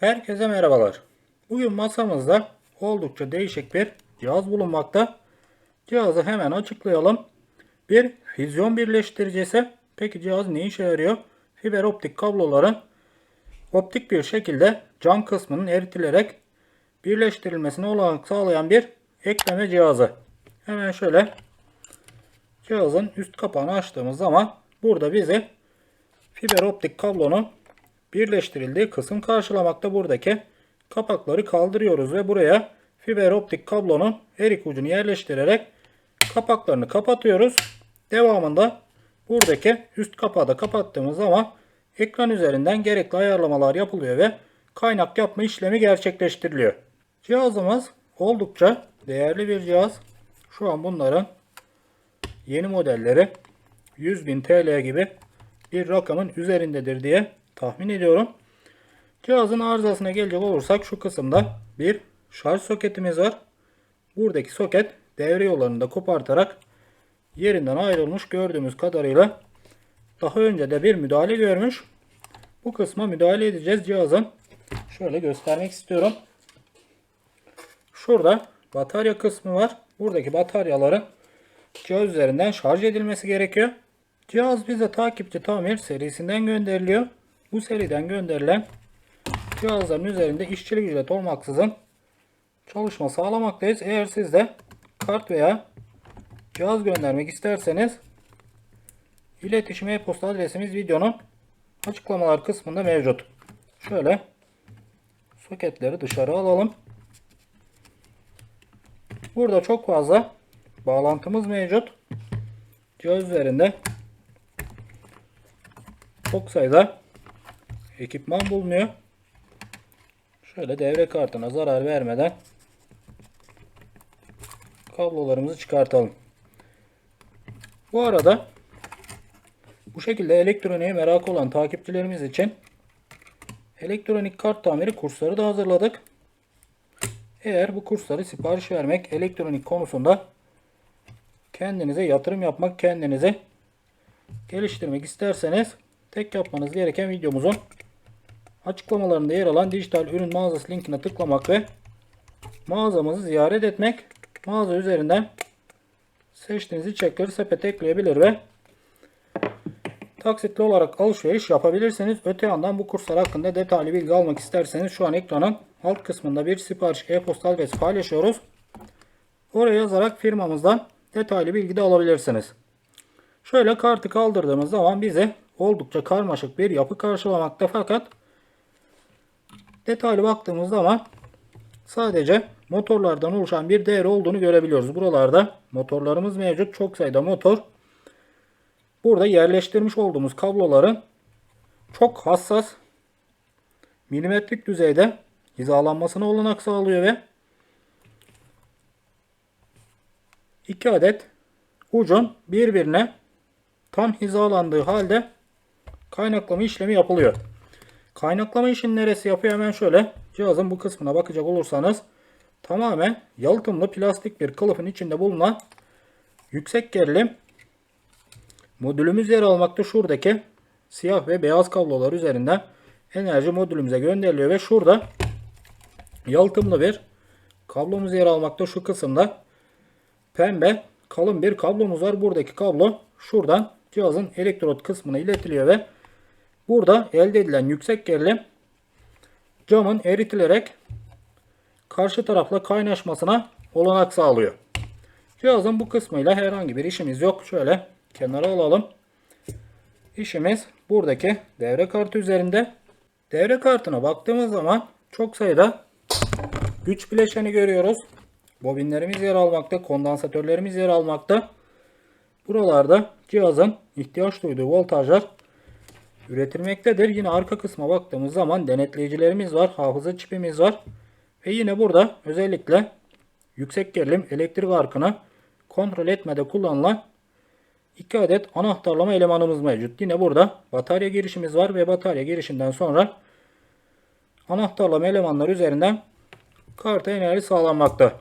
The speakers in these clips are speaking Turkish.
Herkese merhabalar. Bugün masamızda oldukça değişik bir cihaz bulunmakta. Cihazı hemen açıklayalım. Bir füzyon birleştiricisi. Peki cihaz ne işe yarıyor? Fiber optik kabloların optik bir şekilde cam kısmının eritilerek birleştirilmesine olanak sağlayan bir ekleme cihazı. Hemen şöyle cihazın üst kapağını açtığımız zaman burada bizi fiber optik kablonun birleştirildiği kısım karşılamakta buradaki kapakları kaldırıyoruz ve buraya fiber optik kablonun erik ucunu yerleştirerek kapaklarını kapatıyoruz. Devamında buradaki üst kapağı da kapattığımız zaman ekran üzerinden gerekli ayarlamalar yapılıyor ve kaynak yapma işlemi gerçekleştiriliyor. Cihazımız oldukça değerli bir cihaz. Şu an bunların yeni modelleri 100.000 TL gibi bir rakamın üzerindedir diye tahmin ediyorum. Cihazın arızasına gelecek olursak şu kısımda bir şarj soketimiz var. Buradaki soket devre yollarını da kopartarak yerinden ayrılmış gördüğümüz kadarıyla daha önce de bir müdahale görmüş. Bu kısma müdahale edeceğiz cihazın. Şöyle göstermek istiyorum. Şurada batarya kısmı var. Buradaki bataryaların cihaz üzerinden şarj edilmesi gerekiyor. Cihaz bize takipçi tamir serisinden gönderiliyor. Bu seriden gönderilen cihazların üzerinde işçilik ücret olmaksızın çalışma sağlamaktayız. Eğer siz de kart veya cihaz göndermek isterseniz iletişim e-posta adresimiz videonun açıklamalar kısmında mevcut. Şöyle soketleri dışarı alalım. Burada çok fazla bağlantımız mevcut. Cihaz üzerinde çok sayıda ekipman bulunuyor. Şöyle devre kartına zarar vermeden kablolarımızı çıkartalım. Bu arada bu şekilde elektroniğe merak olan takipçilerimiz için elektronik kart tamiri kursları da hazırladık. Eğer bu kursları sipariş vermek elektronik konusunda kendinize yatırım yapmak, kendinize geliştirmek isterseniz tek yapmanız gereken videomuzun açıklamalarında yer alan dijital ürün mağazası linkine tıklamak ve mağazamızı ziyaret etmek. Mağaza üzerinden seçtiğiniz içerikleri sepete ekleyebilir ve taksitli olarak alışveriş yapabilirsiniz. Öte yandan bu kurslar hakkında detaylı bilgi almak isterseniz şu an ekranın alt kısmında bir sipariş e-posta adresi paylaşıyoruz. Oraya yazarak firmamızdan detaylı bilgi de alabilirsiniz. Şöyle kartı kaldırdığımız zaman bize oldukça karmaşık bir yapı karşılamakta fakat detaylı baktığımız zaman sadece motorlardan oluşan bir değer olduğunu görebiliyoruz. Buralarda motorlarımız mevcut. Çok sayıda motor. Burada yerleştirmiş olduğumuz kabloların çok hassas milimetrik düzeyde hizalanmasına olanak sağlıyor ve 2 adet ucun birbirine tam hizalandığı halde kaynaklama işlemi yapılıyor. Kaynaklama işini neresi yapıyor? Hemen şöyle cihazın bu kısmına bakacak olursanız tamamen yalıtımlı plastik bir kılıfın içinde bulunan yüksek gerilim modülümüz yer almakta. Şuradaki siyah ve beyaz kablolar üzerinden enerji modülümüze gönderiliyor ve şurada yalıtımlı bir kablomuz yer almakta. Şu kısımda pembe kalın bir kablomuz var. Buradaki kablo şuradan cihazın elektrot kısmına iletiliyor ve burada elde edilen yüksek gerilim camın eritilerek karşı tarafla kaynaşmasına olanak sağlıyor. Cihazın bu kısmıyla herhangi bir işimiz yok. Şöyle kenara alalım. İşimiz buradaki devre kartı üzerinde. Devre kartına baktığımız zaman çok sayıda güç bileşeni görüyoruz. Bobinlerimiz yer almakta, kondansatörlerimiz yer almakta. Buralarda cihazın ihtiyaç duyduğu voltajlar üretilmektedir. Yine arka kısma baktığımız zaman denetleyicilerimiz var, hafıza çipimiz var. Ve yine burada özellikle yüksek gerilim elektrik arkını kontrol etmede kullanılan 2 adet anahtarlama elemanımız mevcut. Yine burada batarya girişimiz var ve batarya girişinden sonra anahtarlama elemanları üzerinden karta enerji sağlanmakta.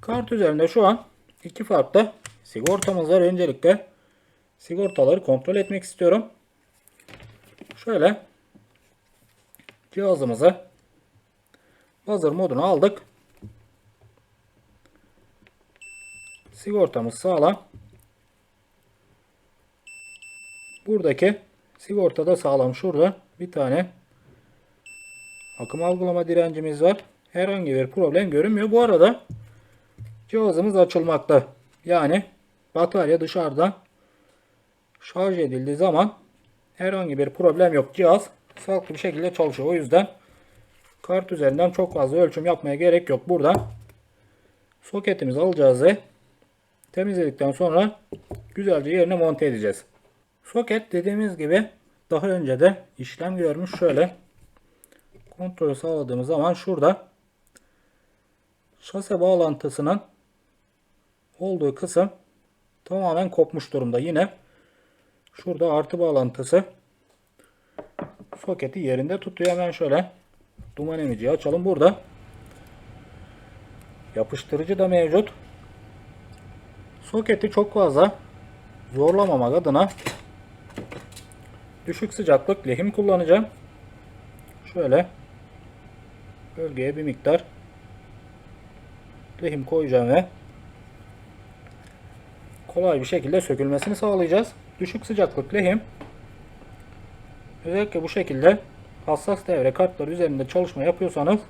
Kart üzerinde şu an iki farklı sigortamız var. Öncelikle sigortaları kontrol etmek istiyorum. Şöyle cihazımızı buzzer moduna aldık. Sigortamız sağlam. Buradaki sigorta da sağlam. Şurada bir tane akım algılama direncimiz var. Herhangi bir problem görünmüyor. Bu arada cihazımız açılmakta. Yani batarya dışarıdan şarj edildiği zaman herhangi bir problem yok. Cihaz sağlıklı bir şekilde çalışıyor. O yüzden kart üzerinden çok fazla ölçüm yapmaya gerek yok. Burada soketimizi alacağız ve temizledikten sonra güzelce yerine monte edeceğiz. Soket dediğimiz gibi daha önce de işlem görmüş. Şöyle kontrolü sağladığımız zaman şurada şase bağlantısının olduğu kısım tamamen kopmuş durumda. Yine şurada artı bağlantısı soketi yerinde tutuyor. Hemen şöyle duman emiciyi açalım. Burada yapıştırıcı da mevcut. Soketi çok fazla zorlamamak adına düşük sıcaklık lehim kullanacağım. Şöyle bölgeye bir miktar lehim koyacağım ve kolay bir şekilde sökülmesini sağlayacağız. Düşük sıcaklık lehim özellikle bu şekilde hassas devre kartları üzerinde çalışma yapıyorsanız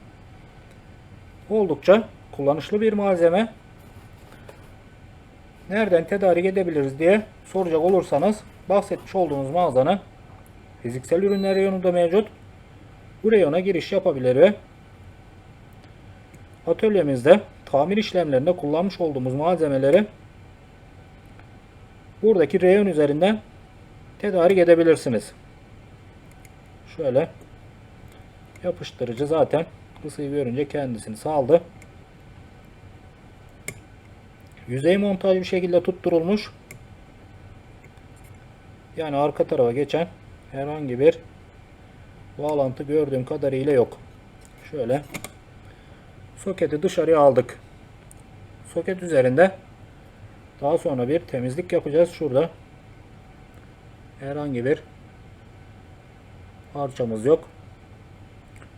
oldukça kullanışlı bir malzeme. Nereden tedarik edebiliriz diye soracak olursanız bahsetmiş olduğumuz mağazanın fiziksel ürünler reyonu da mevcut. Bu reyona giriş yapabilir ve atölyemizde tamir işlemlerinde kullanmış olduğumuz malzemeleri buradaki reyon üzerinden tedarik edebilirsiniz. Şöyle yapıştırıcı zaten ısıyı görünce kendisini saldı. Yüzey montaj bir şekilde tutturulmuş. Yani arka tarafa geçen herhangi bir bağlantı gördüğüm kadarıyla yok. Şöyle soketi dışarıya aldık. Soket üzerinde daha sonra bir temizlik yapacağız. Şurada herhangi bir parçamız yok.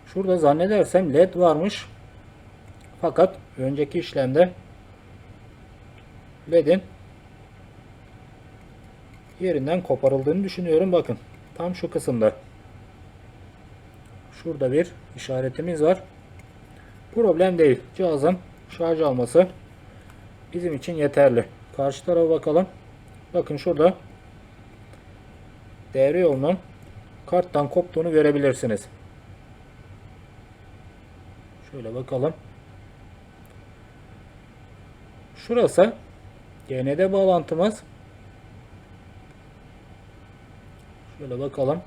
Şurada zannedersem led varmış. Fakat önceki işlemde ledin yerinden koparıldığını düşünüyorum. Bakın tam şu kısımda. Şurada bir işaretimiz var. Problem değil. Cihazın şarj alması bizim için yeterli. Karşı tarafa bakalım. Bakın şurada devre yolunun karttan koptuğunu görebilirsiniz. Şöyle bakalım. Şurası GND bağlantımız. Şöyle bakalım.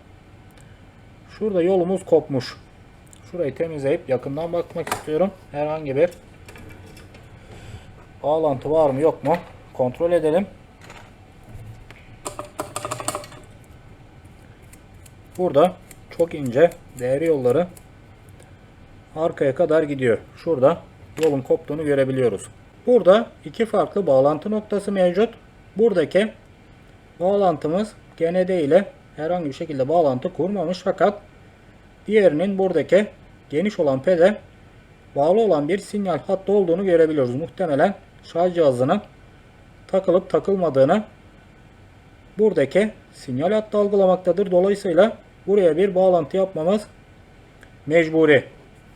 Şurada yolumuz kopmuş. Şurayı temizleyip yakından bakmak istiyorum. Herhangi bir bağlantı var mı yok mu? Kontrol edelim. Burada çok ince değeri yolları arkaya kadar gidiyor. Şurada yolun koptuğunu görebiliyoruz. Burada iki farklı bağlantı noktası mevcut. Buradaki bağlantımız GND ile herhangi bir şekilde bağlantı kurmamış fakat diğerinin buradaki geniş olan pede bağlı olan bir sinyal hattı olduğunu görebiliyoruz. Muhtemelen şarj cihazının takılıp takılmadığını buradaki sinyal hattı algılamaktadır. Dolayısıyla buraya bir bağlantı yapmamız mecburi.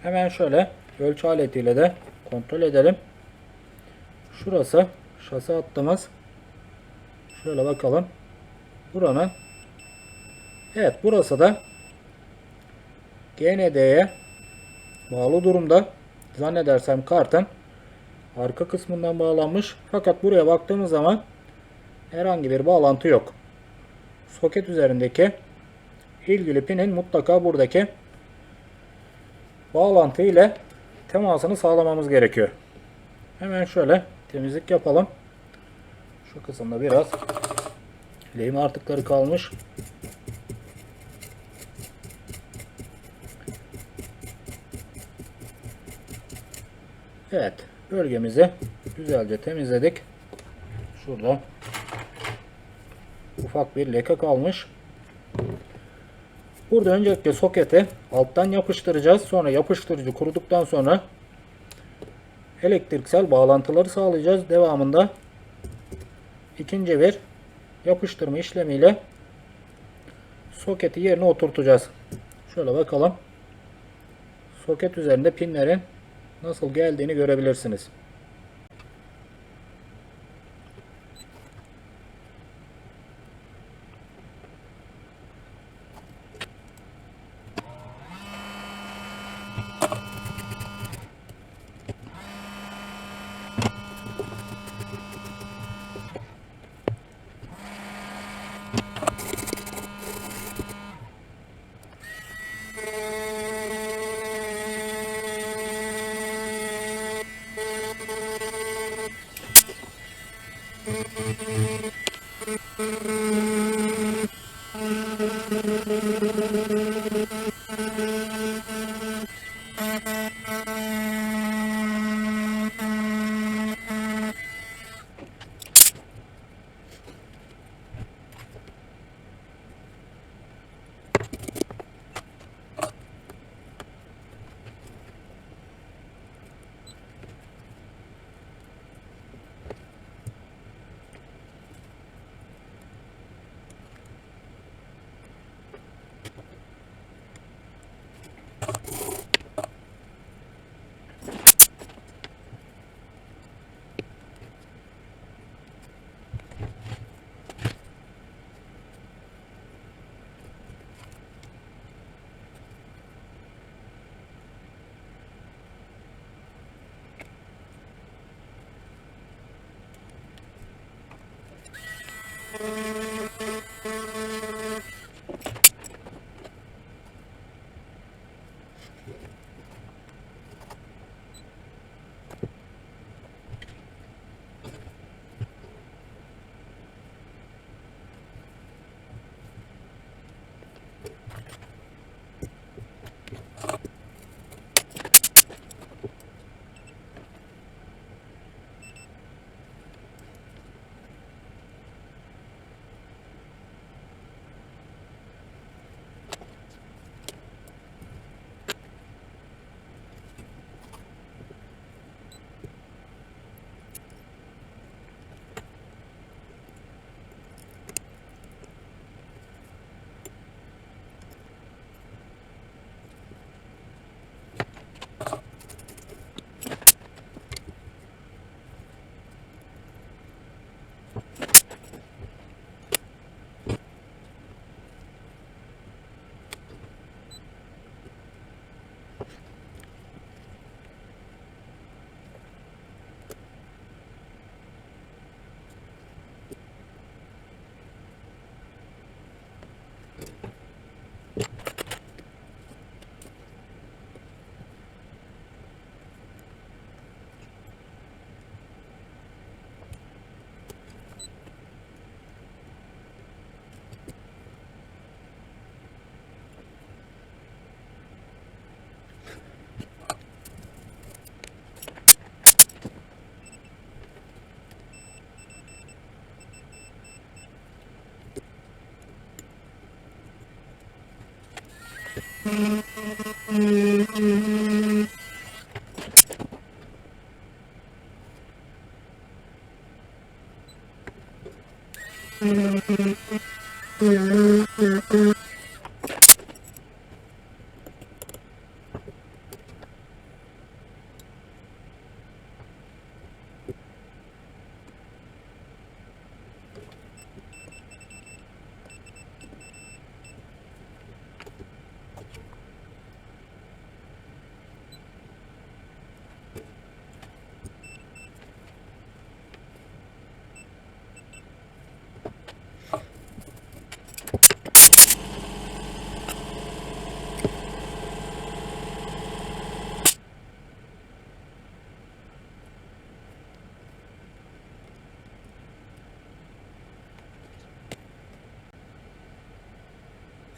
Hemen şöyle ölçü aletiyle de kontrol edelim. Şurası şase hattımız. Şöyle bakalım. Buranın Evet burası da GND'ye bağlı durumda. Zannedersem kartın arka kısmından bağlanmış. Fakat buraya baktığımız zaman herhangi bir bağlantı yok. Soket üzerindeki ilgili pinin mutlaka buradaki bağlantı ile temasını sağlamamız gerekiyor. Hemen şöyle temizlik yapalım. Şu kısımda biraz lehim artıkları kalmış. Evet bölgemizi güzelce temizledik. Şurada ufak bir leke kalmış. Burada öncelikle soketi alttan yapıştıracağız. Sonra yapıştırıcı kuruduktan sonra elektriksel bağlantıları sağlayacağız. Devamında ikinci bir yapıştırma işlemiyle soketi yerine oturtacağız. Şöyle bakalım. Soket üzerinde pinlerin nasıl geldiğini görebilirsiniz. Mm-hmm.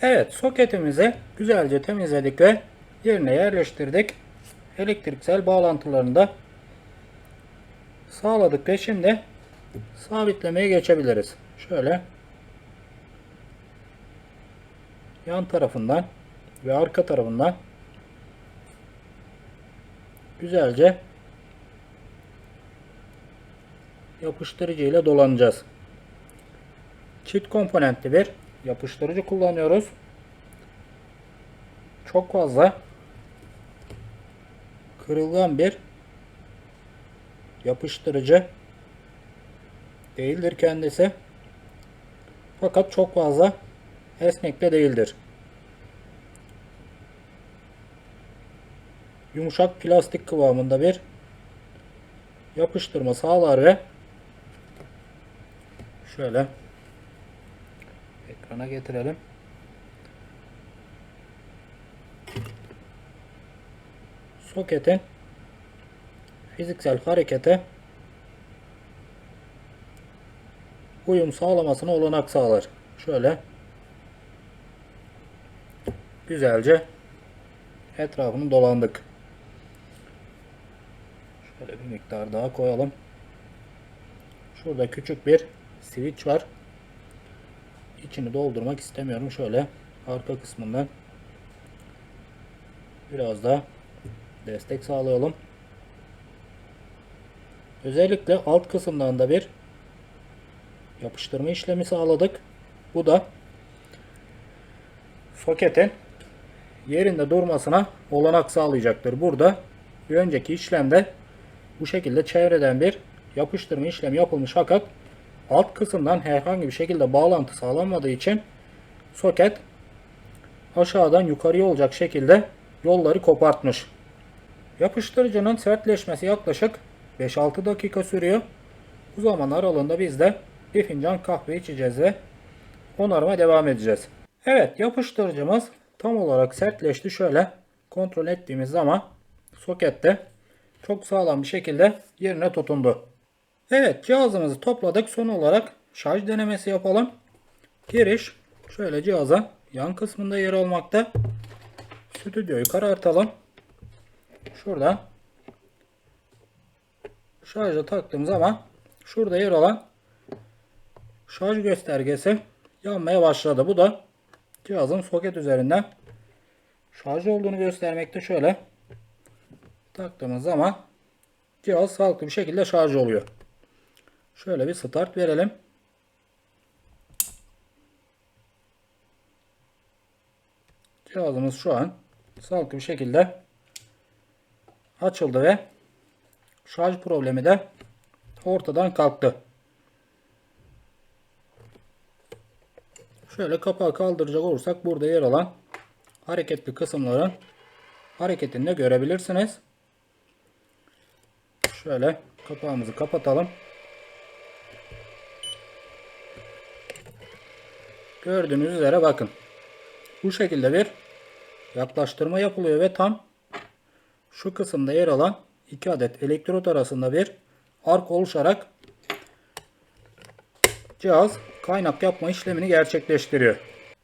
Evet soketimizi güzelce temizledik ve yerine yerleştirdik. Elektriksel bağlantılarını da sağladık ve şimdi sabitlemeye geçebiliriz. Şöyle yan tarafından ve arka tarafından güzelce yapıştırıcı ile dolanacağız. Çift komponentli bir yapıştırıcı kullanıyoruz. Çok fazla kırılgan bir yapıştırıcı değildir kendisi. Fakat çok fazla esnek de değildir. Yumuşak plastik kıvamında bir yapıştırma sağlar ve şöyle ekrana getirelim. Soketin fiziksel harekete uyum sağlamasına olanak sağlar. Şöyle güzelce etrafını dolandık. Şöyle bir miktar daha koyalım. Şurada küçük bir switch var. İçini doldurmak istemiyorum. Şöyle arka kısmından biraz daha destek sağlayalım. Özellikle alt kısımdan da bir yapıştırma işlemi sağladık. Bu da soketin yerinde durmasına olanak sağlayacaktır. Burada bir önceki işlemde bu şekilde çevreden bir yapıştırma işlemi yapılmış fakat alt kısımdan herhangi bir şekilde bağlantı sağlanmadığı için soket aşağıdan yukarıya olacak şekilde yolları kopartmış. Yapıştırıcının sertleşmesi yaklaşık 5-6 dakika sürüyor. Bu zaman aralığında biz de bir fincan kahve içeceğiz ve onarıma devam edeceğiz. Evet yapıştırıcımız tam olarak sertleşti. Şöyle kontrol ettiğimiz zaman sokette çok sağlam bir şekilde yerine tutundu. Evet cihazımızı topladık. Son olarak şarj denemesi yapalım. Giriş şöyle cihazın yan kısmında yer almakta. Stüdyoyu karartalım. Şuradan şarja taktığım zaman şurada yer alan şarj göstergesi yanmaya başladı. Bu da cihazın soket üzerinden şarj olduğunu göstermekte. Şöyle taktığımız zaman cihaz sağlıklı bir şekilde şarj oluyor. Şöyle bir start verelim. Cihazımız şu an sağlıklı bir şekilde açıldı ve şarj problemi de ortadan kalktı. Şöyle kapağı kaldıracak olursak burada yer alan hareketli kısımların hareketini de görebilirsiniz. Şöyle kapağımızı kapatalım. Gördüğünüz üzere bakın. Bu şekilde bir yaklaştırma yapılıyor ve tam şu kısımda yer alan iki adet elektrot arasında bir ark oluşarak cihaz kaynak yapma işlemini gerçekleştiriyor.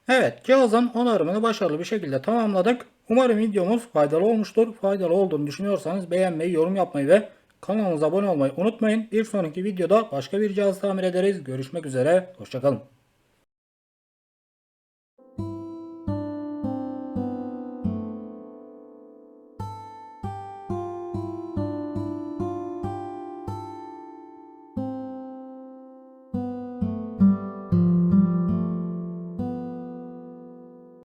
Evet cihazın onarımını başarılı bir şekilde tamamladık. Umarım videomuz faydalı olmuştur. Faydalı olduğunu düşünüyorsanız beğenmeyi, yorum yapmayı ve kanalımıza abone olmayı unutmayın. Bir sonraki videoda başka bir cihaz tamir ederiz. Görüşmek üzere. Hoşçakalın.